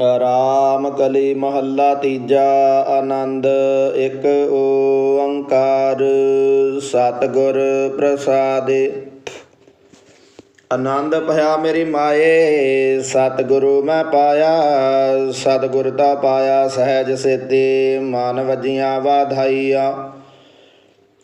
ਰਾਮ ਕਲੀ ਮਹੱਲਾ ਤੀਜਾ ਆਨੰਦ, ਇੱਕ ਓੰਕਾਰ ਸਤਿਗੁਰ ਪ੍ਰਸਾਦਿ। ਆਨੰਦ ਭਇਆ ਮੇਰੀ ਮਾਏ, ਸਤਿਗੁਰੂ ਮੈਂ ਪਾਇਆ, ਸਤਿਗੁਰ ਤਾ ਪਾਇਆ ਸਹਿਜ ਸੇਤੀ, ਮਨ ਵਜੀਆਂ ਵਾਧਾਈਆ।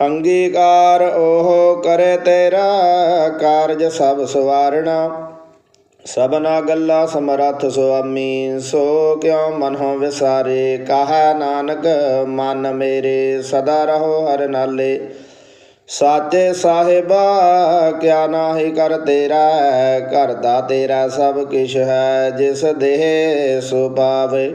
ਅੰਗੀਕਾਰ ਉਹ ਕਰੇ ਤੇਰਾ ਕਾਰਜ ਸਭ ਸਵਾਰਣਾ। ਸਭਨਾ ਗੱਲਾਂ ਸਮਰੱਥ ਸੁਆਮੀ, ਸੋ ਕਿਉ ਮਨਹੁ ਵਿਸਾਰੇ? ਕਹਾ ਨਾਨਕ, ਮਨ ਮੇਰੇ ਸਦਾ ਰਹੋ ਹਰ ਨਾਲੇ। ਸਾਚੇ ਸਾਹਿਬਾ, ਕਿਆ ਨਾਹੀ ਕਰ ਤੇਰਾ? ਕਰਦਾ ਤੇਰਾ ਸਭ ਕਿਛ ਹੈ, ਜਿਸ ਦੇਹ ਸੁਭਾਵੇ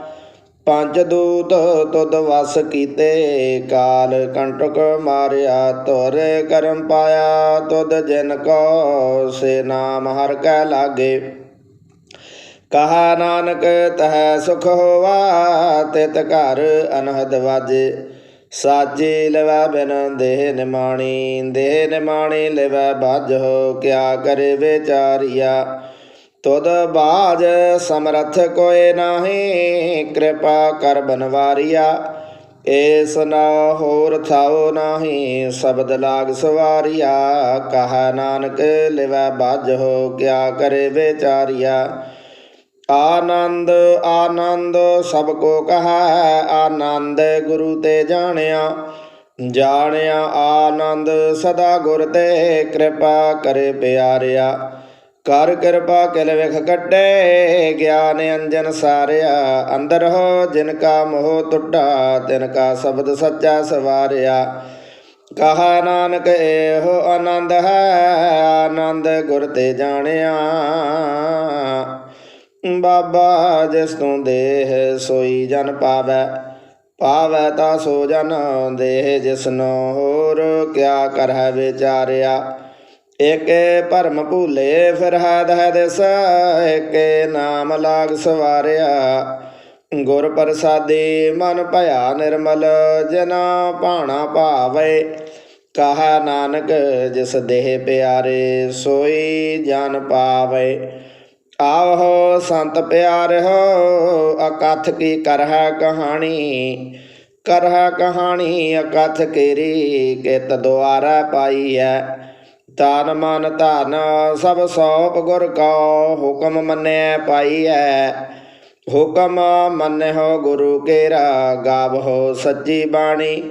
ਪੰਜ ਦੂਤ ਤੁਧ ਵਸ ਕੀਤੇ, ਕਾਲ ਕੰਟਕ ਮਾਰਿਆ ਤੁਰ ਕਰਮ ਪਾਇਆ, ਤੁਧ ਜਿਨ ਕੋ ਸੇ ਨਾਮ ਹਰ ਕੈ ਲਾਗੇ। ਕਹਾ ਨਾਨਕ, ਤਹ ਸੁਖ ਹੋਵਾ ਤਿਤ ਘਰ ਅਨਹਦ ਵਾਜੇ। ਸਾਚੀ ਲਵੈ ਬਿਨ ਦੇਹ ਨਿਮਾਣੀ ਦੇਹ ਨਿਮਾਣੀ ਲਵੈ ਬਾਝੋ, ਕਿਆ ਕਰੇ ਵਿਚਾਰੀਆ। ਤੁਧ ਬਾਜ ਸਮਰਥ ਕੋਏ ਨਾਹੀ, ਕਿਰਪਾ ਕਰ ਬਨਵਾਰੀਆ। ਏਸ ਨਾ ਹੋਰ ਥਾਉ ਨਾਹੀ, ਸ਼ਬਦ ਲਾਗ ਸਵਾਰੀਆ। ਕਹਾ ਨਾਨਕ ਲਿਵੈ ਬਾਝੋ ਕਿਆ ਕਰੇ ਵਿਚਾਰੀਆ। ਆਨੰਦ ਆਨੰਦ ਸਭ ਕੋ ਕਹਾ, ਆਨੰਦ ਗੁਰੂ ਤੇ ਜਾਣਿਆ। ਜਾਣਿਆ ਆਨੰਦ ਸਦਾ ਗੁਰ ਤੇ, ਕਿਰਪਾ ਕਰੇ ਪਿਆਰਿਆ। ਕਰ ਕਿਰਪਾ ਕਿਲ ਵਿਖ ਕੱਢੇ, ਗਿਆਨ ਅੰਜਨ ਸਾਰਿਆ। ਅੰਦਰ ਹੋ, ਜਿਨ ਕਾ ਮੋਹ ਟੁੱਟਾ, ਤਿਨ ਕਾ ਸ਼ਬਦ ਸੱਚਾ ਸਵਾਰਿਆ। ਕਹਾ ਨਾਨਕ, ਇਹੋ ਆਨੰਦ ਹੈ, ਆਨੰਦ ਗੁਰ ਤੇ ਜਾਣਿਆ। ਬਾਬਾ, ਜਿਸ ਤੂੰ ਦੇਹ ਸੋਈ ਜਨ ਪਾਵੈ ਪਾਵੈ ਤਾ ਸੋ ਜਨ, ਦੇਹ ਜਿਸਨੋ ਹੋਰ ਕਿਆ ਕਰਹਿ ਵਿਚਾਰਿਆ। ਏਕੇ ਭਰਮ ਭੂਲੇ ਫਿਰ ਹੈ ਦਹਿ ਏਕੇ ਨਾਮ ਲਾਗ ਸਵਾਰਿਆ। ਗੁਰ ਪ੍ਰਸਾਦੀ ਮਨ ਭਇਆ ਨਿਰਮਲ, ਜਨਾ ਭਾਣਾ ਭਾਵੇ। ਕਹਾ ਨਾਨਕ ਜਿਸ ਦੇਹ ਪਿਆਰੇ, ਸੋਈ ਜਨ ਪਾਵੇ। ਆਹੋ ਸੰਤ ਪਿਆਰਿਓ ਅਕਥ ਕੀ ਕਰਹਿ ਕਹਾਣੀ। ਕਰਹਿ ਕਹਾਣੀ ਅਕਥ ਕੇਰੀ, ਕਿਤ ਦੁਆਰਾ ਪਾਈ ਪਾਈਐ। ਤਨ ਮਨ ਧਨ, ਸਭ ਸੋਪ ਗੁਰ ਕੋ ਹੁਕਮ ਮੰਨਿਆ ਪਾਈਐ। ਹੁਕਮ ਮੰਨਿਓ ਗੁਰੂ ਕੇਰਾ, ਗਾਵੋ ਸੱਚੀ ਬਾਣੀ।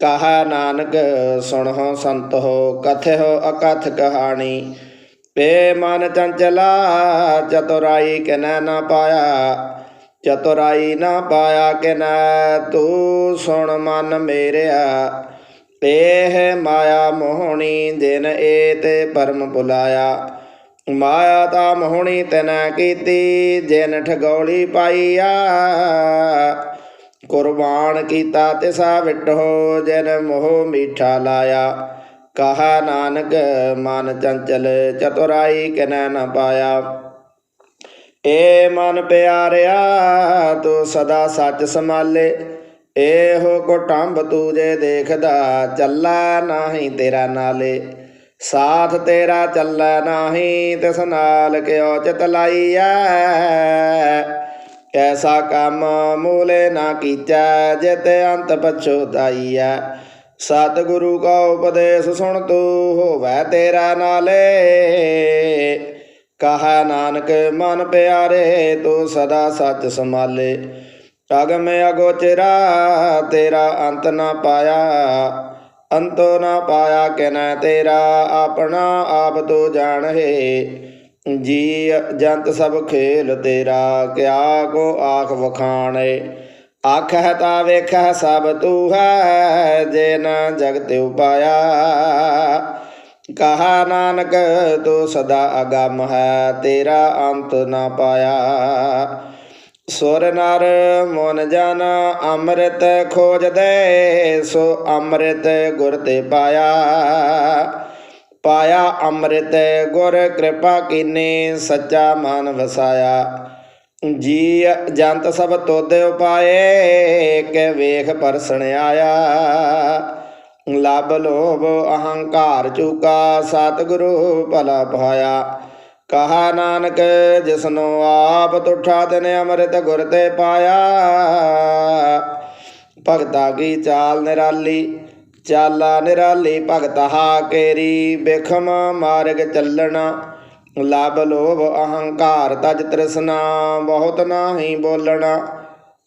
ਕਹਾ ਨਾਨਕ, ਸੁਣੋ ਸੰਤੋ ਕਥਿਓ ਅਕਥ ਕਹਾਣੀ। ਪੇ ਮਨ ਚੰਚਲਾ, ਚਤੁਰਾਈ ਕਿਨੈ ਨਾ ਪਾਇਆ। ਚਤੁਰਾਈ ਨਾ ਪਾਇਆ ਕਿਨੈ, ਤੂੰ ਸੁਣ ਮਨ ਮੇਰਿਆ। ਇਹ ਮਾਇਆ ਮੋਹਣੀ ਦਿਨ ਏ ਤੇ ਪਰਮ ਭੁਲਾਇਆ ਮਾਇਆ ਤਾਂ ਮੋਹਣੀ ਤੈਨਾ ਕੀਤੀ, ਜਿਨ ਠਗੌਲੀ ਪਾਈਆ। ਕੁਰਬਾਨ ਕੀਤਾ ਤਿਸਾ ਵਿਟੋ, ਜਿਨ ਮੋਹ ਮੀਠਾ ਲਾਇਆ। ਕਹਾ ਨਾਨਕ, ਮਨ ਚੰਚਲ ਚਤੁਰਾਈ ਕਿਨੈ ਨ ਪਾਇਆ। ਏ ਮਨ ਪਿਆਰਿਆ, ਤੂੰ ਸਦਾ ਸੱਚ ਸੰਭਾਲੇ। ਇਹੋ ਕੁਟੰਬ ਤੂੰ ਜੇ ਦੇਖਦਾ, ਚੱਲਾ ਨਹੀਂ ਤੇਰਾ ਨਾਲੇ। ਸਾਥ ਤੇਰਾ ਚੱਲੈ ਨਾਹੀ, ਤਿਸ ਨਾਲ ਕਿਉ ਚਿਤ ਲਾਈਐ। ਐਸਾ ਕੰਮ ਮੂਲੇ ਨਾ ਕੀਚੈ, ਜਿਤ ਅੰਤ ਪਛੋਤਾਈਐ ਸਤਿਗੁਰੂ ਕਾ ਉਪਦੇਸ਼ ਸੁਣ ਤੂੰ, ਹੋਵੈ ਤੇਰਾ ਨਾਲੇ। ਕਹਾ ਨਾਨਕ, ਮਨ ਪਿਆਰੇ, ਤੂੰ ਸਦਾ ਸੱਚ ਸੰਭਾਲੇ। ਅਗਮ ਅਗੋਚਰਾ, ਤੇਰਾ ਅੰਤ ਨਾ ਪਾਇਆ। ਅੰਤੋ ਨਾ ਪਾਇਆ ਕਿਨੈ ਤੇਰਾ, ਆਪਣਾ ਆਪ ਤੋ ਜਾਣਹਿ ਜੀ ਜੰਤ ਸਭ ਖੇਲ ਤੇਰਾ, ਕਿਆ ਕੋ ਆਖ ਵਖਾਣੇ। ਆਖਹਿ ਤਾ ਵੇਖਹਿ ਸਭ ਤੂੰ ਹੈ, ਜੇ ਨ ਜਗਤ ਉਪਾਇਆ। ਕਹਾ ਨਾਨਕ, ਤੂੰ ਸਦਾ ਅਗਮ ਹੈ, ਤੇਰਾ ਅੰਤ ਨਾ ਪਾਇਆ। ਸੁਰ ਨਰ ਮਨ ਜਨ ਅੰਮ੍ਰਿਤ ਖੋਜਦੇ, ਸੋ ਅੰਮ੍ਰਿਤ ਗੁਰ ਤੇ ਪਾਇਆ। ਪਾਇਆ ਅੰਮ੍ਰਿਤ ਗੁਰ, ਕਿਰਪਾ ਕੀਨੇ ਸੱਚਾ ਮਨ ਵਸਾਇਆ। ਜੀ ਜੰਤ ਸਭ ਤੋਦ ਉਪਾਏ ਕੇ ਵੇਖ ਪਰਸਣ ਆਇਆ। ਲਬ ਲੋਭ, ਅਹੰਕਾਰ ਚੁਕਾ, ਸਤਿਗੁਰੂ ਭਲਾ ਪਾਇਆ। ਕਹਾ ਨਾਨਕ, ਜਿਸਨੋ ਆਪ ਤੁਠਾ ਤਿਨ ਅੰਮ੍ਰਿਤ ਗੁਰ ਤੇ ਪਾਇਆ। ਭਗਤਾ ਕੀ ਚਾਲ ਨਿਰਾਲੀ, ਚਾਲਾ ਨਿਰਾਲੀ, ਭਗਤਾ ਹਾ ਕੇਰੀ। ਬੇਖਮ ਮਾਰਗ ਚੱਲਣਾ, ਲਬ ਲੋਭ ਅਹੰਕਾਰ ਤਜ ਤ੍ਰਿਸ਼ਨਾ। ਬਹੁਤ ਨਾਹੀ ਬੋਲਣਾ,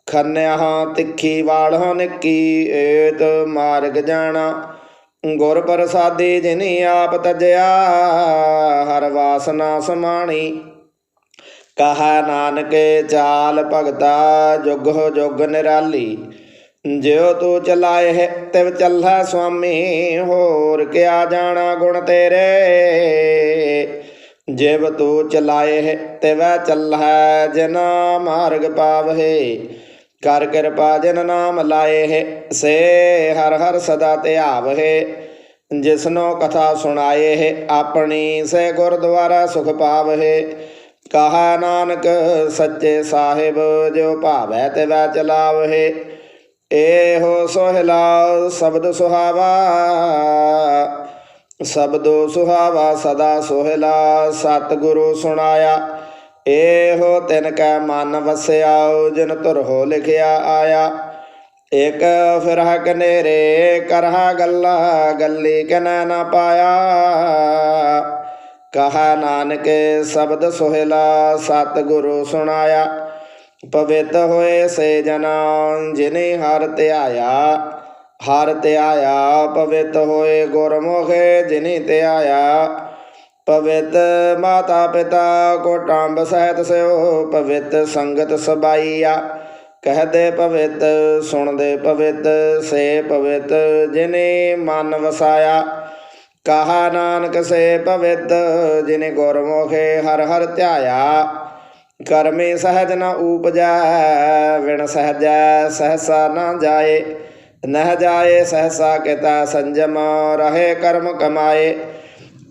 ਖੰਨਿਆ ਤਿੱਖੀ ਵਾਲ ਨਿੱਕੀ, ਏਤ ਮਾਰਗ ਜਾਣਾ। ਗੁਰ ਪ੍ਰਸਾਦੀ ਜਿਨੀ ਆਪ ਤਜਿਆ, ਹਰ ਵਾਸਨਾ ਸਮਾਣੀ। ਕਹਾ ਨਾਨਕ ਚਾਲ ਭਗਤਾ, ਜੁਗ ਹੋ ਜੁਗ ਨਿਰਾਲੀ। ਜਿਉ ਤੂੰ ਚਲਾਏ ਹੈ ਤਿਵ ਚੱਲੈ ਸੁਆਮੀ, ਹੋਰ ਕਿਆ ਜਾਣਾ ਗੁਣ ਤੇਰੇ। ਜਿਵ ਤੂੰ ਚਲਾਏ ਹੈ ਤਿਵ ਚੱਲੈ, ਜਨਾ ਮਾਰਗ ਪਾਵਹਿ। ਕਰ ਕਿਰਪਾ ਜਿਨ ਨਾਮ ਲਾਏ ਹੈ ਸੇ, ਹਰ ਹਰ ਸਦਾ ਧਿਆਵਹਿ ਜਿਸਨੋ ਕਥਾ ਸੁਣਾਏ ਹੈ ਆਪਣੀ ਸੇ ਗੁਰਦੁਆਰਾ ਸੁਖ ਪਾਵਹਿ। ਕਹਾ ਨਾਨਕ ਸੱਚੇ ਸਾਹਿਬ ਜੋ ਭਾਵੈ ਤਿਵੈ ਚਲਾਵਹਿ। ਏਹੋ ਸੋਹਿਲਾ ਸ਼ਬਦ ਸੁਹਾਵਾ। ਸ਼ਬਦੋ ਸੁਹਾਵਾ ਸਦਾ ਸੋਹਿਲਾ ਸਤਿਗੁਰੂ ਸੁਣਾਇਆ। ਏਹੋ ਤਿਨ ਕੈ ਮਨ ਵਸਿਆਉ, ਜਿਨ ਤੁਰ ਹੋ ਲਿਖਿਆ ਆਇਆ। ਇਕ ਫਿਰਹ ਕਨੇਰੇ, ਕਰਹਾ ਗੱਲਾ, ਗੱਲੀ ਕਨੈ ਨਾ ਪਾਇਆ। ਕਹਾ ਨਾਨਕ, ਸ਼ਬਦ ਸੋਹਿਲਾ, ਸਤਿਗੁਰੂ ਸੁਣਾਇਆ। ਪਵਿੱਤ ਹੋਏ ਸੇ ਜਨਾ ਜਿਨੇ ਹਰ ਧਿਆਇਆ। ਹਰ ਧਿਆਇਆ, ਪਵਿੱਤ ਹੋਏ ਗੁਰਮੁਖੇ, ਜਿਨੇ ਧਿਆਇਆ। ਪਵਿੱਤ ਮਾਤਾ ਪਿਤਾ ਕੋਟੰਬ ਸਹਿਤ ਸਿਓ, ਪਵਿੱਤ ਸੰਗਤ ਸਬਾਈਆ। ਕਹਦੇ ਪਵਿੱਤ, ਸੁਣਦੇ ਪਵਿੱਤ, ਸੇ ਪਵਿੱਤ, ਜਿਨੇ ਮਨ ਵਸਾਇਆ। ਕਹਾ ਨਾਨਕ ਸੇ ਪਵਿੱਤ, ਜਿਨੇ ਗੁਰਮੁਖੇ ਹਰ ਹਰ ਧਿਆਇਆ। ਕਰਮੇ ਸਹਜ ਨਾ ਉਪਜੈ ਵਿਣ ਸਹਜੈ ਸਹਸਾ ਨਾ ਜਾਏ। ਨਹ ਜਾਏ ਸਹਸਾ ਕਿਤਾ ਸੰਜਮ, ਰਹੇ ਕਰਮ ਕਮਾਏ।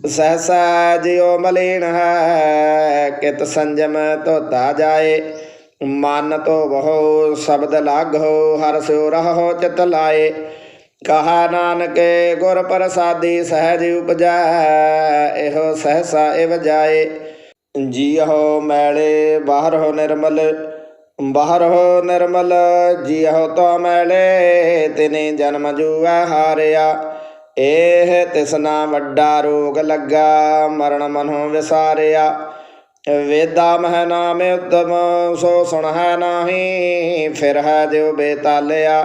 ਸਹਸਾ ਜਿਉ ਮਲੀਨ ਹੈ, ਕਿਤ ਸੰਜਮ ਧੋਤਾ ਜਾਏ ਮਨ ਤੋ ਬਹੁ ਸ਼ਬਦ ਲਾਗੋ ਹਰ ਸਿਉ ਰਹੋ ਚਿਤ ਲਾਏ। ਕਹਾ ਨਾਨਕੇ ਗੁਰ ਪ੍ਰਸਾਦੀ ਸਹਿਜ ਉਪਜੈ ਇਹੋ ਸਹਸਾ ਇਵ ਜਾਏ। ਜੀਹੋ ਮੈਲੇ ਬਾਹਰ ਹੋ ਨਿਰਮਲ ਬਾਹਰ ਹੋ ਨਿਰਮਲ, ਜੀਹੋ ਤੋ ਮੈਲੇ, ਤਿਨੇ ਜਨਮ ਜੂਐ ਹਾਰਿਆ। ਇਹ ਤਿਸਨਾ ਵੱਡਾ ਰੋਗ ਲੱਗਾ, ਮਰਨ ਮਨੋ ਵਿਸਾਰਿਆ। ਵੇਦਾ ਮਹਿ ਨਾਮ ਉਦਮ ਸੋ ਸੁਣ ਹੈ ਨਾਹੀ, ਫਿਰ ਹੈ ਜਿਉ ਬੇਤਾਲਿਆ।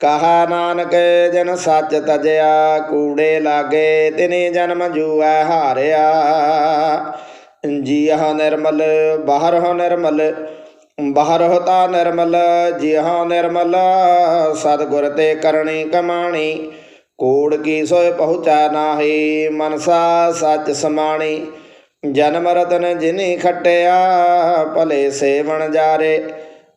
ਕਹਾ ਨਾਨਕ, ਜਨ ਸੱਚ ਤਜਿਆ, ਕੂੜੇ ਲਾਗੇ, ਤਿਨੇ ਜਨਮ ਜੂਐ ਹਾਰਿਆ। ਜੀਹ ਨਿਰਮਲ ਬਾਹਰ ਹੋ ਨਿਰਮਲ ਬਾਹਰ ਹੋਤਾ ਨਿਰਮਲ ਜੀਹ ਨਿਰਮਲ, ਸਤਿਗੁਰ ਤੇ ਕਰਨੀ ਕਮਾਣੀ। ਕੋੜ ਕੀ ਸੋਇ ਪਹੁੰਚਾ ਨਾਹੀ, ਮਨਸਾ ਸੱਚ ਸਮਾਣੀ। ਜਨਮ ਰਤਨ ਜਿਨੀ ਖਟਿਆ, ਭਲੇ ਸੇਵਣ ਜਾਰੇ।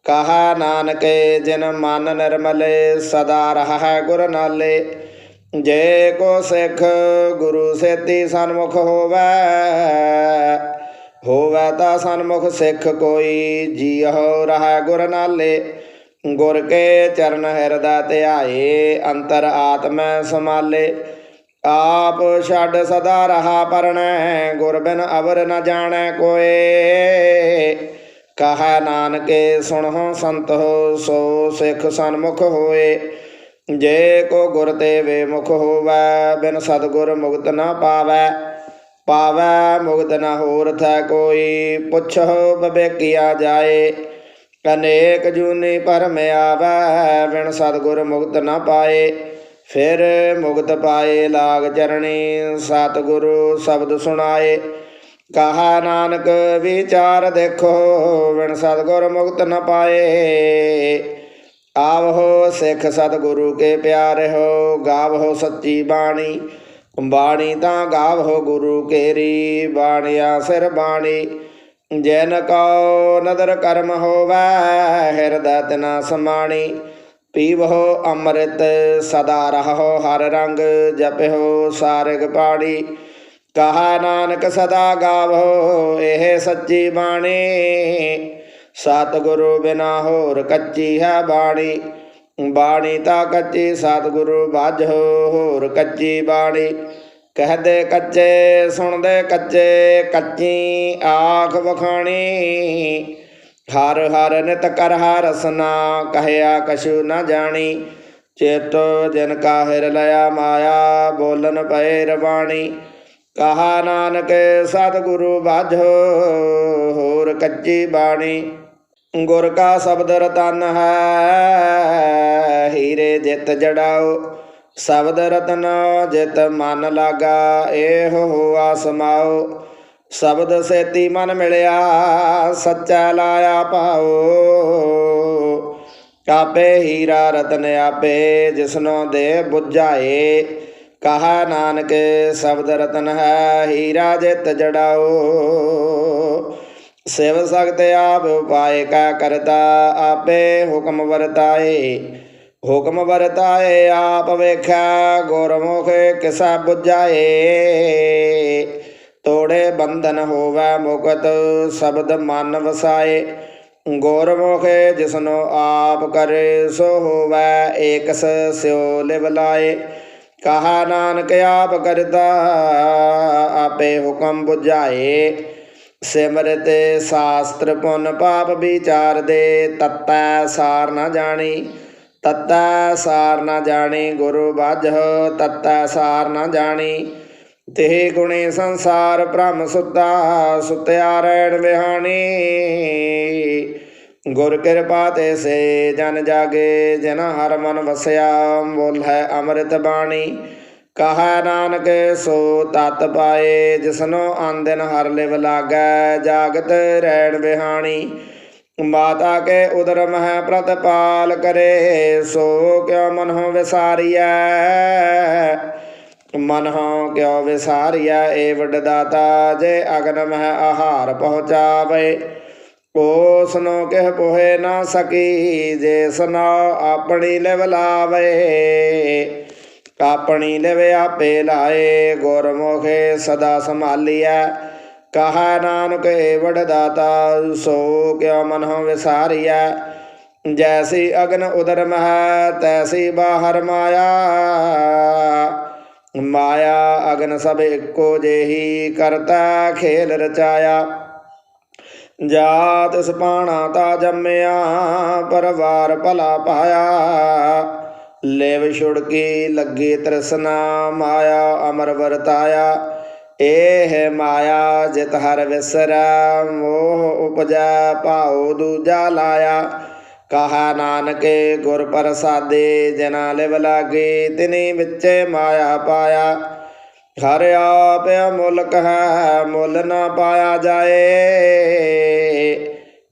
ਕਹਾ ਨਾਨਕੇ, ਜਿਨ ਮਨ ਨਿਰਮਲੇ, ਸਦਾ ਰਹਾ ਗੁਰ ਨਾਲੇ। ਜੇ ਕੋ ਸਿੱਖ ਗੁਰੂ ਸੇਤੀ ਸਨਮੁਖ ਹੋਵੇ ਹੋਵੇ ਤਾਂ ਸਨਮੁਖ ਸਿੱਖ ਕੋਈ, ਜੀਹੋ ਰਹਾ ਗੁਰ ਨਾਲੇ। ਗੁਰ ਕੇ ਚਰਨ ਹਿਰਦਾ ਧਿਆਏ, ਅੰਤਰ ਆਤਮੈ ਸਮਾਲੇ ਆਪ ਛੱਡ ਸਦਾ ਰਹਾ ਪਰਣੈ ਗੁਰ ਬਿਨ ਅਵਰ ਨ ਜਾਣੈ ਕੋਏ। ਕਹਾ ਨਾਨਕੇ ਸੁਣਹੁ ਹੋ, ਸੋ ਸਿੱਖ ਸਨਮੁਖ ਹੋਏ। ਜੇ ਕੋ ਗੁਰ ਤੇ ਵੇ ਮੁਖ ਹੋਵੈ, ਬਿਨ ਸਤਗੁਰ ਮੁਕਤ ਨਾ ਪਾਵੈ। ਪਾਵੈ ਮੁਕਤ ਨਾ ਹੋਰ ਥੈ ਕੋਈ, ਪੁੱਛੋ ਬਵੇਕੀਆ ਜਾਏ। ਕਨੇਕ ਜੂਨੀ ਭਰਮ ਆਵੈ, ਬਿਨ ਸਤਗੁਰ ਮੁਕਤ ਨਾ ਪਾਏ। ਫਿਰ ਮੁਕਤ ਪਾਏ ਲਾਗ ਚਰਣੀ, ਸਤਿਗੁਰੂ ਸ਼ਬਦ ਸੁਣਾਏ। ਕਹਾ ਨਾਨਕ, ਵਿਚਾਰ ਦੇਖੋ, ਬਿਨ ਸਤਗੁਰ ਮੁਕਤ ਨ ਪਾਏ। ਆਵਹੋ ਸਿੱਖ ਸਤਿਗੁਰੂ ਕੇ ਪਿਆਰੇ ਹੋ, ਗਾਵਹੋ ਸੱਚੀ ਬਾਣੀ। ਬਾਣੀ ਤਾਂ ਗਾਵਹੋ ਗੁਰੂ ਕੇਰੀ, ਬਾਣੀਆ ਸਿਰ ਬਾਣੀ। ਜੈਨ ਕਉ ਨਦਰ ਕਰਮ ਹੋਵੈ, ਹਿਰਦੈ ਤਿਨਾ ਸਮਾਣੀ। ਪੀਵਹੋ ਅੰਮ੍ਰਿਤ, ਸਦਾ ਰਹੋ ਹਰ ਰੰਗ ਜਪਿਓ ਸਾਰਗ ਪਾਣੀ। ਕਹਾ ਨਾਨਕ ਸਦਾ ਗਾਵੋ ਇਹ ਸੱਚੀ ਬਾਣੀ। ਸਤਿਗੁਰੂ ਬਿਨਾ ਹੋਰ ਕੱਚੀ ਹੈ ਬਾਣੀ। ਬਾਣੀ ਤਾਂ ਕੱਚੀ, ਸਤਿਗੁਰੂ ਬਾਝੋ ਹੋਰ ਕੱਚੀ ਬਾਣੀ। ਕਹਦੇ ਕੱਚੇ ਸੁਣਦੇ ਕੱਚੇ ਕੱਚੀ ਆਖ ਵਖਾਣੀ। ਹਰ ਹਰ ਨਿਤ ਕਰ ਰਸਨਾ ਕਹਿਆ ਕਛੂ ਨ ਜਾਣੀ। ਚੇਤੋ ਜਿਨ ਕਾ ਹਿਰ ਲਿਆ ਮਾਇਆ, ਬੋਲਨ ਪਏ ਰਬਾਣੀ ਕਹਾ ਨਾਨਕ, ਸਤਿਗੁਰੂ ਬਾਝੋ ਹੋਰ ਕੱਚੀ ਬਾਣੀ। ਗੁਰ ਕਾ ਸ਼ਬਦ ਰਤਨ ਹੈ, ਹੀਰੇ ਜਿਤ ਜੜਾਓ। ਸ਼ਬਦ ਰਤਨ ਜਿਤ ਮਨ ਲਾਗਾ, ਇਹੋ ਹੋਆ ਸਮਾਓ ਸ਼ਬਦ ਸੇਤੀ ਮਨ ਮਿਲਿਆ, ਸੱਚਾ ਲਾਇਆ ਪਾਓ ਆਪੇ ਹੀਰਾ ਰਤਨ ਆਪੇ, ਜਿਸਨੋ ਦੇ 부ਝਾਏ ਕਹਾ ਨਾਨਕ, ਸ਼ਬਦ ਰਤਨ ਹੈ, ਹੀਰਾ ਜਿਤ ਜੜਾਓ। ਸਿਵ ਸਖਤ ਆਪ ਉਪਾਏ ਕਾ ਕਰਤਾ, ਆਪੇ ਹੁਕਮ ਵਰਤਾਏ। ਹੁਕਮ ਵਰਤਾਏ ਆਪ ਵੇਖਿਆ ਗੁਰਮੁਖ ਕਿਸਾ 부ਝਾਏ ਤੋੜੇ ਬੰਧਨ ਹੋਵੇ ਮੁਕਤ, ਸ਼ਬਦ ਮਨ ਵਸਾਏ। ਗੁਰਮੁਖ ਜਿਸਨੋ ਆਪ ਕਰੇ, ਸੋ ਹੋਵੇ ਏਕਸ ਸਿਓ ਲਿਵ ਲਾਏ। ਕਹਾ ਨਾਨਕ, ਆਪ ਕਰਤਾ, ਆਪੇ ਹੁਕਮ 부ਝਾਏ ਸਿਮਰਤ ਸ਼ਾਸਤਰ ਪੁੰਨ ਪਾਪ ਵਿਚਾਰ ਦੇ ਤਤੈ ਸਾਰ ਨਾ ਜਾਣੀ। ਤਤੈ ਸਾਰ ਨਾ ਜਾਣੀ ਗੁਰੂ ਬਾਝੋ ਤਤੈ ਸਾਰ ਨਾ ਜਾਣੀ। ਤੇ ਗੁਣੇ ਸੰਸਾਰ ਬ੍ਰਹਮ ਸੁੱਤਾ, ਸੁਤਿਆ ਰਹਿਣ ਵਿਹਾਣੀ। ਗੁਰ ਕਿਰਪਾ ਤੇ ਸੇ ਜਨ ਜਾਗੇ, ਜਨ ਹਰ ਮਨ ਵਸਿਆ ਬੋਲ ਹੈ ਅੰਮ੍ਰਿਤ ਬਾਣੀ। ਕਹਾ ਨਾਨਕ, ਸੋ ਤਤ ਪਾਏ, ਜਿਸਨੋ ਆਂਦਨ ਹਰ ਲਿਵ ਲਾਗੈ, ਜਾਗਤ ਰਹਿਣ ਵਿਹਾਣੀ। ਮਾਤਾ ਕੇ ਉਦਰ ਮਹਿ ਪ੍ਰਤਪਾਲ ਕਰੇ, ਸੋ ਕਿਉ ਮਨਹੁ ਵਿਸਾਰੀਐ? ਮਨਹੁ ਕਿਉ ਵਿਸਾਰੀਐ? ਏ ਵੱਡ ਦਾਤਾ ਜੇ ਅਗਨ ਮਹਿ ਆਹਾਰ ਪਹੁੰਚਾਵੇ। ਉਸਨੋ ਕਹਿ ਪੋਹੇ ਨਾ ਸਕੀ, ਜੇ ਸਨਾ ਆਪਣੀ ਲਿਵ ਲਾਵੇ। ਆਪਣੀ ਲਿਵ ਆਪੇ ਲਾਏ, ਗੁਰਮੁਖੇ ਸਦਾ ਸੰਭਾਲੀਐ। ਕਹਾ ਨਾਨਕ ਏ ਵਡ ਦਾਤਾ, ਸੋ ਕਿਉ ਮਨਹੁ ਵਿਸਾਰੀਐ। ਜੈਸੀ ਅਗਨ ਉਦਰ ਮਹਿ, ਤੈਸੀ ਬਾਹਰ ਮਾਇਆ। ਮਾਇਆ ਅਗਨ ਸਭ ਇੱਕੋ ਜਿਹੀ ਕਰਤਾ, ਖੇਲ ਰਚਾਇਆ। ਜਾਤ ਸਪਾਣਾ ਤਾ ਜੰਮਿਆ, ਪਰਵਾਰ ਭਲਾ ਪਾਇਆ। ਲੇਵ ਛੁੜਕੀ ਲੱਗੀ ਤ੍ਰਿਸ਼ਨਾ, ਮਾਇਆ ਅਮਰ ਵਰਤਾਇਆ। ਇਹ ਮਾਇਆ ਜਿਤ ਹਰ ਵਿਸਰੈ, ਮੋਹ ਉਪਜੈ, ਭਾਉ ਦੂਜਾ ਲਾਇਆ। ਕਹਾ ਨਾਨਕੇ, ਗੁਰ ਪ੍ਰਸਾਦੇ, ਜਨਾ ਲਿਵ ਲਾਗੇ, ਤਿਨੀ ਵਿੱਚ ਮਾਇਆ ਪਾਇਆ। ਹਰ ਆਪ ਮੁਲਕ ਹੈ, ਮੁੱਲ ਨਾ ਪਾਇਆ ਜਾਏ।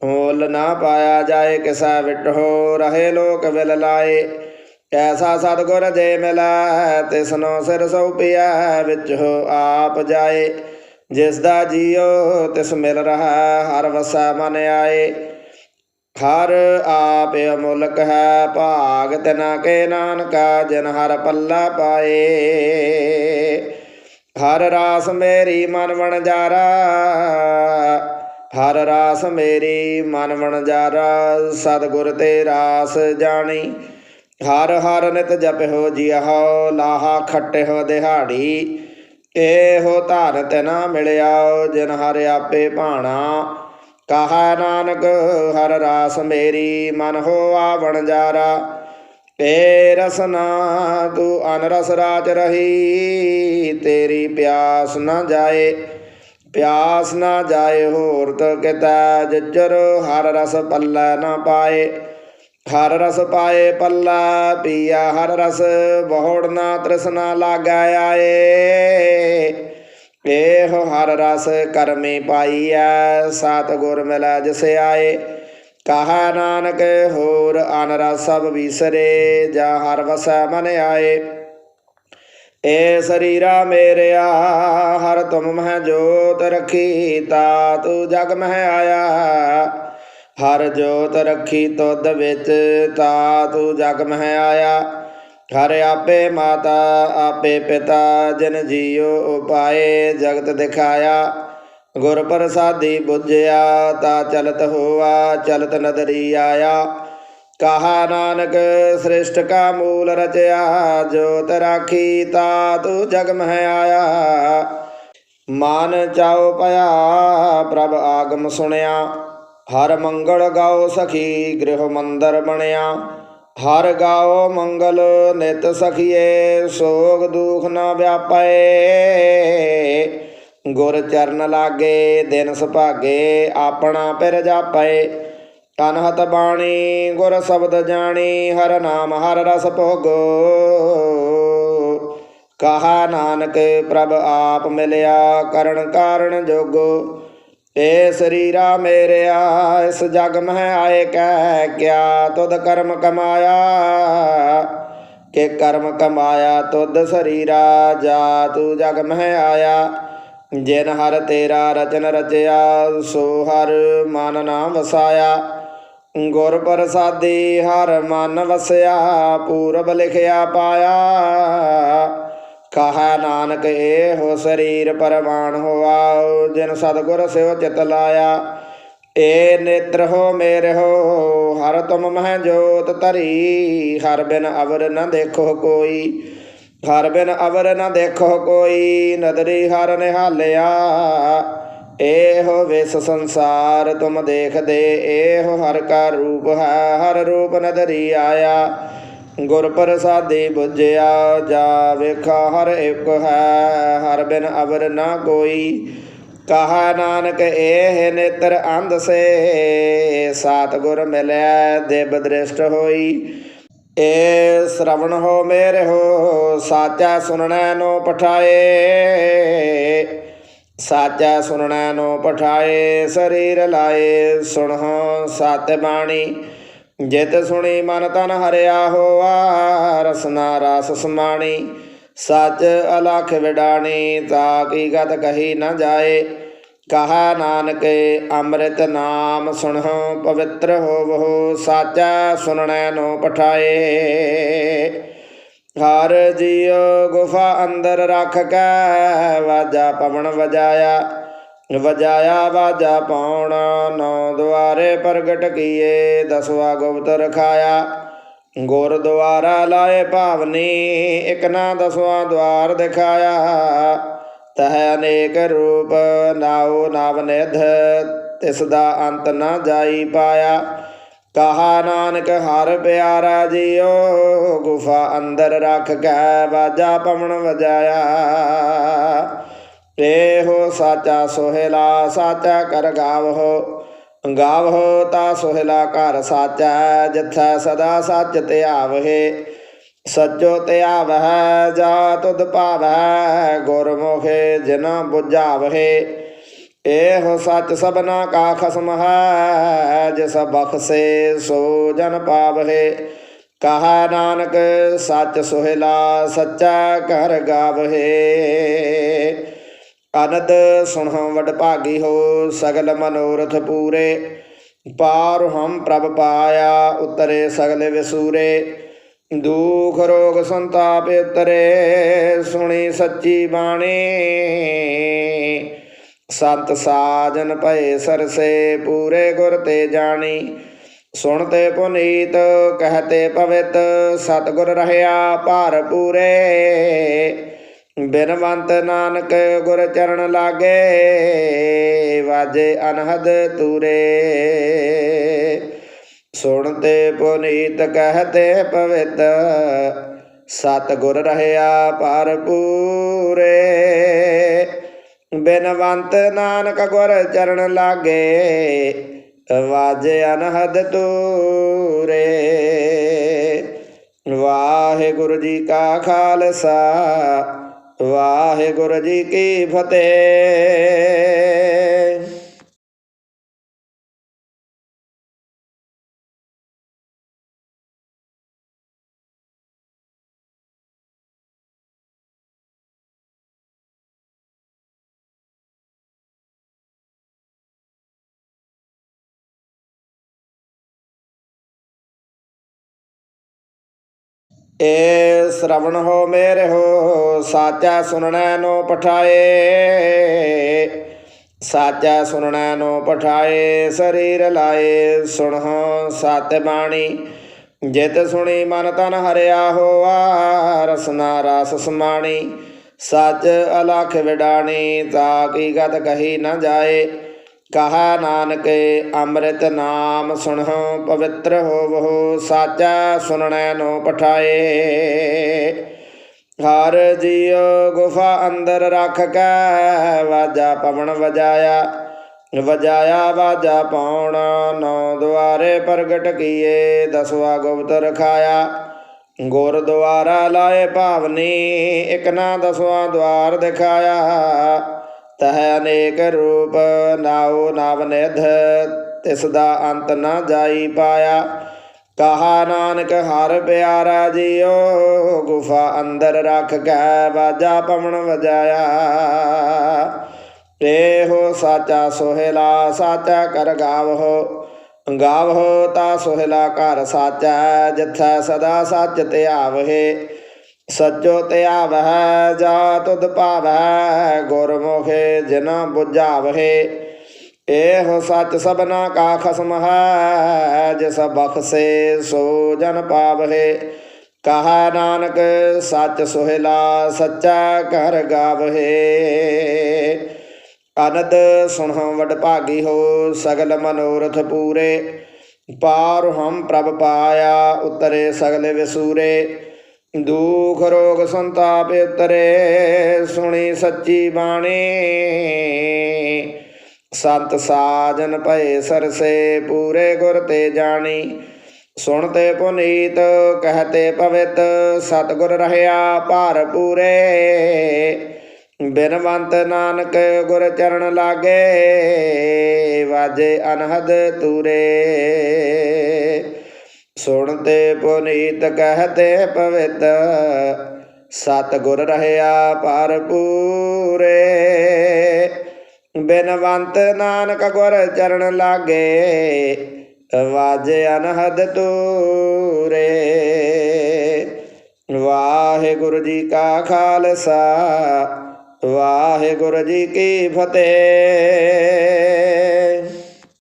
ਮੁੱਲ ਨਾ ਪਾਇਆ ਜਾਏ, ਕਿਸਾ ਵਿਟੋ ਰਹੇ ਲੋਕ ਵਿਲ ਲਾਏ। ਐਸਾ ਸਤਗੁਰ ਜੇ ਮਿਲੈ, ਤਿਸਨੋ ਸਿਰ ਸਉਪਿਆ ਵਿੱਚ ਹੋ ਆਪ ਜਾਏ। ਜਿਸ ਦਾ ਜੀਉ, ਤਿਸ ਮਿਲ ਰਹਾ, ਹਰ ਵਸਾ ਮਨ ਆਏ। ਹਰ ਆਪ ਅਮੁਲਕ ਹੈ, ਭਾਗ ਤਨਾ ਕੇ ਨਾਨਕਾ, ਜਨ ਹਰ ਪੱਲਾ ਪਾਏ। ਹਰ ਰਾਸ ਮੇਰੀ ਮਨ ਵਣਜਾਰਾ, ਹਰ ਰਾਸ ਮੇਰੀ ਮਨ ਵਣਜਾਰਾ, ਸਤਿਗੁਰ ਤੇ ਰਾਸ ਜਾਣੀ। ਹਰ ਹਰ ਨਿਤ ਜਪਿਓ ਜਿਹੋ ਲਾਹਾ ਖਟਿਓ ਦਿਹਾੜੀ। ਇਹੋ ਧਨ ਤੈਨਾ ਮਿਲਿਆ ਜਿਨ ਹਰ ਆਪੇ ਭਾਣਾ। ਕਹਾ ਨਾਨਕ, ਹਰ ਰਾਸ ਮੇਰੀ, ਮਨ ਹੋ ਹੋਆ ਵਣਜਾਰਾ ਏ ਰਸਨਾ ਤੂੰ ਅਨਰਸ ਰਾਜ ਰਹੀ, ਤੇਰੀ ਪਿਆਸ ਨਾ ਜਾਏ। ਪਿਆਸ ਨਾ ਜਾਏ, ਹੋਰ ਤ ਕਿਤਾ, ਜਜਰ ਹਰ ਰਸ ਪੱਲੇ ਨਾ ਪਾਏ। ਹਰ ਰਸ ਪਾਏ ਪੱਲਾ ਪੀਆ, ਹਰ ਰਸ ਬਹੁੜ ਨਾ ਤ੍ਰਿਸ਼ਨਾ ਲਾਗਾ ਆਏ ਇਹ ਹਰ ਰਸ ਕਰਮੀ ਪਾਈਐ, ਸਤ ਗੁਰ ਮਿਲੈ ਜਿਸ ਆਏ। ਕਹਾ ਨਾਨਕ ਹੋਰ ਅਨ ਰਸ ਸਭ ਵਿਸਰੇ, ਜਾ ਹਰ ਵਸੈ ਮਨ ਆਏ। ਏ ਸਰੀਰਾ ਮੇਰਿਆ, ਹਰ ਤੁਮ ਮਹਿ ਜੋਤ ਰਖੀ, ਤਾ ਤੂੰ ਜਗ ਮਹਿ ਆਇਆ। ਹਰ ਜੋਤ ਰੱਖੀ ਤੁਧ ਵਿੱਚ, ਤਾ ਤੂੰ ਜਗ ਮਹਿ ਆਇਆ। ਹਰ ਆਪੇ ਮਾਤਾ, ਆਪੇ ਪਿਤਾ, ਜਿਨ ਜੀਉ ਉਪਾਏ ਜਗਤ ਦਿਖਾਇਆ। ਗੁਰ ਪ੍ਰਸਾਦੀ ਬੁਝਿਆ, ਤਾ ਚਲਤ ਹੋਆ, ਚਲਤ ਨਦਰੀ ਆਇਆ। ਕਹਾ ਨਾਨਕ ਸ੍ਰਿਸ਼ਟ ਕਾ ਮੂਲ ਰਚਿਆ, ਜੋਤ ਰਾਖੀ, ਤਾ ਤੂੰ ਜਗ ਮਹਿ ਆਇਆ। ਮਾਨ ਚਾਉ ਪਿਆ, ਪ੍ਰਭ ਆਗਮ ਸੁਣਿਆ। ਹਰ ਮੰਗਲ ਗਾਓ ਸਖੀ, ਗ੍ਰਹ ਮੰਦਰ ਬਣਿਆ। ਹਰ ਗਾਓ ਮੰਗਲ ਨਿਤ ਸਖੀਏ, ਸੋਗ ਦੁਖ ਨਾ ਵਿਆਪੈ ਗੁਰ ਚਰਨ ਲਾਗੇ, ਦਿਨ ਸੁਭਾਗੇ, ਆਪਣਾ ਪਿਰ ਜਾਪੈ ਅਨਹਤ ਬਾਣੀ, ਗੁਰ ਸ਼ਬਦ ਜਾਣੀ, ਹਰ ਨਾਮ, ਹਰ ਰਸ ਭੋਗੋ। ਕਹਾ ਨਾਨਕ ਪ੍ਰਭ ਆਪ ਮਿਲਿਆ, ਕਰਨ ਕਾਰਣ ਜੋਗੋ। ਏ ਸਰੀਰਾ ਮੇਰਿਆ ਇਸ ਜਗ ਮਹਿ ਆਏ ਕੈ ਕਿਆ, ਤੁਧ ਕਰਮ ਕਮਾਇਆ। ਕਿ ਕਰਮ ਕਮਾਇਆ, ਤੁਧ ਸਰੀਰਾ ਜਾ ਤੂੰ ਜਗ ਮਹਿ ਆਇਆ। ਜਿਨ ਹਰ ਤੇਰਾ ਰਚਨ ਰਚਿਆ, ਸੋ ਹਰ ਮਨ ਨਾ ਵਸਾਇਆ। ਗੁਰ ਪ੍ਰਸਾਦੀ ਹਰ ਮਨ ਵਸਿਆ, ਪੂਰਬ ਲਿਖਿਆ ਪਾਇਆ। ਕਹਾ ਨਾਨਕ ਏ ਹੋ ਸਰੀਰ ਪਰਮਾਨ ਹੋਆ ਜਿਨ ਸਤਗੁਰ ਸਿਵ ਚਿਤ ਲਾਇਆ। ਏ ਨੇਤਰ ਹੋ ਮੇਰੇ ਹੋ, ਹਰ ਤੁਮ ਮਹਿ ਜੋਤ ਧਰੀ। ਹਰ ਬਿਨ ਅਵਰ ਨ ਦੇਖੋ ਕੋਈ, ਹਰ ਬਿਨ ਅਵਰ ਨ ਦੇਖੋ ਕੋਈ, ਨਦਰੀ ਹਰ ਨਿਹਾਲਿਆ। ਏ ਹੋ ਵਿਸ ਸੰਸਾਰ ਤੁਮ ਦੇਖਦੇ ਏ ਹੋ ਹਰ ਕਾ ਰੂਪ ਹੈ, ਹਰ ਰੂਪ ਨਦਰੀ ਆਇਆ। ਗੁਰ ਪ੍ਰਸਾਦੀ ਬੁਝਿਆ ਜਾ ਵੇਖਾ ਹਰ ਇੱਕ ਹੈ, ਹਰ ਬਿਨ ਅਵਰ ਨਾ ਕੋਈ। ਕਹਾ ਨਾਨਕ, ਇਹ ਨੇਤਰ ਅੰਧ ਸੇ, ਸਾਤ ਗੁਰ ਮਿਲਿਆ ਦੇਵ ਦ੍ਰਿਸ਼ਟ ਹੋਈ। ਏ ਸ਼ਰਵਣ ਹੋ ਮੇਰੇ ਹੋ, ਸਾਚਾ ਸੁਣਨੈ ਨੂੰ ਪਠਾਏ। ਸਾਚਾ ਸੁਣਨੈ ਨੂੰ ਪਠਾਏ, ਸਰੀਰ ਲਾਏ ਸੁਣਹੁ ਸਤ ਬਾਣੀ। ਜਿਤ ਸੁਣੀ ਮਨ ਤਨ ਹਰਿਆ ਹੋਆ ਰਸਨਾ ਰਸ ਸਮਾਣੀ, ਸਚ ਅਲਖ ਵਿਡਾਣੀ, ਤਾ ਕੀ ਗਤ ਕਹੀ ਨ ਜਾਏ। ਕਹਾ ਨਾਨਕੇ, ਅੰਮ੍ਰਿਤ ਨਾਮ ਸੁਣਹੁ, ਪਵਿੱਤਰ ਹੋਵਹੁ, ਸਾਚਾ ਸੁਣਨੈ ਨੋ ਪਠਾਏ। ਹਰ ਜੀਉ ਗੁਫਾ ਅੰਦਰ ਰੱਖ ਕੇ, ਵਾਜਾ ਪਵਨ ਵਜਾਇਆ। ਵਜਾਇਆ ਬਾਜਾ ਪਾਉਣਾ ਨੌ ਦੁਆਰੇ ਪ੍ਰਗਟ ਕੀਏ, ਦਸਵਾ ਗੁਪਤ ਰਖਾਇਆ। ਗੁਰਦੁਆਰਾ ਲਾਏ ਭਾਵਨੀ, ਇਕ ਨਾ ਦਸਵਾ ਦੁਆਰ ਦਿਖਾਇਆ। ਤਹ ਅਨੇਕ ਰੂਪ, ਨਾਉ ਨਵ ਨਿਧ, ਤਿਸ ਦਾ ਅੰਤ ਨਾ ਜਾਈ ਪਾਇਆ। ਕਹਾ ਨਾਨਕ, ਹਰ ਪਿਆਰਾ ਜੀਓ, ਗੁਫਾ ਅੰਦਰ ਰੱਖ ਕੇ ਬਾਜਾ ਪਵਨ ਵਜਾਇਆ। ਇਹੋ ਸਾਚਾ ਸੋਹਿਲਾ ਸਾਚਾ ਕਰ ਗਾਵਹੁ ਗਾਵਹੁ ਤਾ ਸੋਹਿਲਾ ਘਰ ਸਾਚਾ, ਜਿਥੈ ਸਦਾ ਸੱਚ ਧਿਆਵਹਿ ਸੱਚੋ ਧਿਆਵਹਿ ਜਾ ਤੁਧ ਭਾਵੈ ਗੁਰਮੁਖੇ ਜਿਨਾ 부ਝਾਵਹਿ ਇਹੋ ਸੱਚ ਸਭਨਾ ਕਾ ਖਸਮ ਹੈ, ਜਿਸ ਬਖਸੇ ਸੋ ਜਨ ਪਾਵਹਿ, ਕਹਾ ਨਾਨਕ ਸੱਚ ਸੁਹਿਲਾ ਸੱਚਾ ਘਰ ਗਾਵਹਿ। ਅਨਦ ਸੁਣਹੁ ਵਡ ਭਾਗੀ ਹੋ, ਸਗਲ ਮਨੋਰਥ ਪੂਰੇ। ਪਾਰ ਹਮ ਪ੍ਰਭ ਪਾਇਆ, ਉਤਰੇ ਸਗਲ ਵਿਸੂਰੇ। ਦੁਖ ਰੋਗ ਸੰਤਾਪ ਉਤਰੇ, ਸੁਣੀ ਸੱਚੀ ਬਾਣੀ। ਸੰਤ ਸਾਜਨ ਭਏ ਸਰਸੇ, ਪੂਰੇ ਗੁਰ ਤੇ ਜਾਣੀ। ਸੁਣ ਤੇ ਪੁਨੀਤ ਕਹਤੇ ਪਵਿੱਤ, ਸਤਿਗੁਰ ਰਹਿਆ ਭਾਰ ਪੂਰੇ। ਬਿਨਵੰਤ ਨਾਨਕ ਗੁਰ ਚਰਨ ਲਾਗੇ, ਵਾਜੇ ਅਨਹਦ ਤੂਰੇ। ਸੁਣਤੇ ਪੁਨੀਤ ਕਹਤੇ ਪਵਿੱਤ, ਸਤਿਗੁਰ ਰਹਿਆ ਪਰ ਪੂਰੇ ਬਿਨਵੰਤ ਨਾਨਕ ਗੁਰ ਚਰਨ ਲਾਗੇ, ਵਾਜੇ ਅਨਹਦ ਤੂਰੇ। ਵਾਹਿਗੁਰੂ ਜੀ ਕਾ ਖਾਲਸਾ ਵਾਹਿਗੁਰੂ ਜੀ ਕੀ ਫਤਿਹ। ਏ ਸ਼ਰਵਣ ਹੋ ਮੇਰੇ ਹੋ, ਸਾਚਾ ਸੁਣਨੈ ਨੋ ਪਠਾਏ। ਸਾਚਾ ਸੁਣਨੈ ਨੋ ਪਠਾਏ, ਸਰੀਰ ਲਾਏ ਸੁਣਹੁ ਸਤ ਬਾਣੀ। ਜਿਤ ਸੁਣੀ ਮਨ ਤਨ ਹਰਿਆ ਹੋਆ, ਰਸਨਾ ਰਸ ਸਮਾਣੀ। ਸਚ ਅਲਖ ਵਿਡਾਣੀ, ਤਾ ਕੀ ਗਤ ਕਹੀ ਨਾ ਜਾਏ। ਕਹਾ ਨਾਨਕ ਅੰਮ੍ਰਿਤ ਨਾਮ ਸੁਣਹੁ, ਪਵਿੱਤਰ ਹੋਵਹੁ, ਸਾਚਾ ਸੁਣਨੈ ਨੋ ਪਠਾਏ। ਹਰ ਜੀਉ ਗੁਫਾ ਅੰਦਰ ਰੱਖ ਕੈ, ਵਾਜਾ ਪਵਨ ਵਜਾਇਆ। ਵਜਾਇਆ ਵਾਜਾ ਪਾਉਣ, ਨੌ ਦੁਆਰੇ ਪ੍ਰਗਟ ਕੀਏ, ਦਸਵਾ ਗੁਪਤ ਰਖਾਇਆ। ਗੁਰਦੁਆਰਾ ਲਾਏ ਭਾਵਨੀ, ਇਕ ਨਾ ਦਸਵਾਂ ਦਵਾਰ ਦਿਖਾਇਆ। ਤਹ ਅਨੇਕ ਰੂਪ ਨਾਉ ਨਵ ਨਿਧ, ਤਿਸ ਦਾ ਅੰਤ ਨਾ ਜਾਈ ਪਾਇਆ। ਕਹਾ ਨਾਨਕ, ਹਰ ਪਿਆਰਾ ਜੀਓ, ਗੁਫਾ ਅੰਦਰ ਰੱਖ ਕੇ ਬਾਜਾ ਪਵਨ ਵਜਾਇਆ। ਇਹੋ ਸਾਚਾ ਸੋਹਿਲਾ ਸਾਚਾ ਕਰ ਗਾਵਹੁ ਗਾਵਹੁ ਤਾ ਸੋਹਿਲਾ ਘਰ ਸਾਚਾ, ਜਿਥੈ ਸਦਾ ਸੱਚ ਧਿਆਵਹਿ ਸੱਚੋ ਧਿਆਵਹਿ ਜਾ ਤੁਧ ਭਾਵੈ ਗੁਰਮੁਖੇ ਜਿਨਾ 부ਝਾਵਹਿ ਇਹੋ ਸੱਚ ਸਭਨਾ ਕਾ ਖਸਮ ਹੈ, ਜਿਸ ਬਖਸੇ ਸੋ ਜਨ ਪਾਵਹਿ। ਕਹਾ ਨਾਨਕ, ਸਚ ਸੁਹਿਲਾ ਸੱਚਾ ਕਰ ਗਾਵਹਿ। ਅਨੰਦ ਸੁਣਹੁ ਵਡ ਭਾਗੀ ਹੋ, ਸਗਲ ਮਨੋਰਥ ਪੂਰੇ। ਪਾਰ ਹਮ ਪ੍ਰਭ ਪਾਇਆ, ਉਤਰੇ ਸਗਲ ਵਿਸੂਰੇ। ਦੁਖ ਰੋਗ ਸੰਤਾਪ ਉਤਰੇ, ਸੁਣੀ ਸੱਚੀ ਬਾਣੀ। ਸੰਤ ਸਾਜਨ ਭਏ ਸਰਸੇ, ਪੂਰੇ ਗੁਰ ਤੇ ਜਾਣੀ। ਸੁਣਤੇ ਪੁਨੀਤ ਕਹਤੇ ਪਵਿੱਤ, ਸਤਿਗੁਰ ਰਹਿਆ ਭਾਰ ਪੂਰੇ। ਬਿਨਵੰਤ ਨਾਨਕ ਗੁਰ ਚਰਨ ਲਾਗੇ, ਵਾਜੇ ਅਨਹਦ ਤੂਰੇ। ਸੁਣਤੇ ਪੁਨੀਤ ਕਹਤੇ ਪਵਿੱਤ, ਸਤਿਗੁਰ ਰਹਿਆ ਪਰ ਪੂਰੇ। ਬਿਨਵੰਤ ਨਾਨਕ ਗੁਰ ਚਰਨ ਲਾਗੇ, ਵਾਜੇ ਅਨਹਦ ਤੂਰੇ। ਵਾਹਿਗੁਰੂ ਜੀ ਕਾ ਖਾਲਸਾ, ਵਾਹਿਗੁਰੂ ਜੀ ਕੀ ਫਤਿਹ।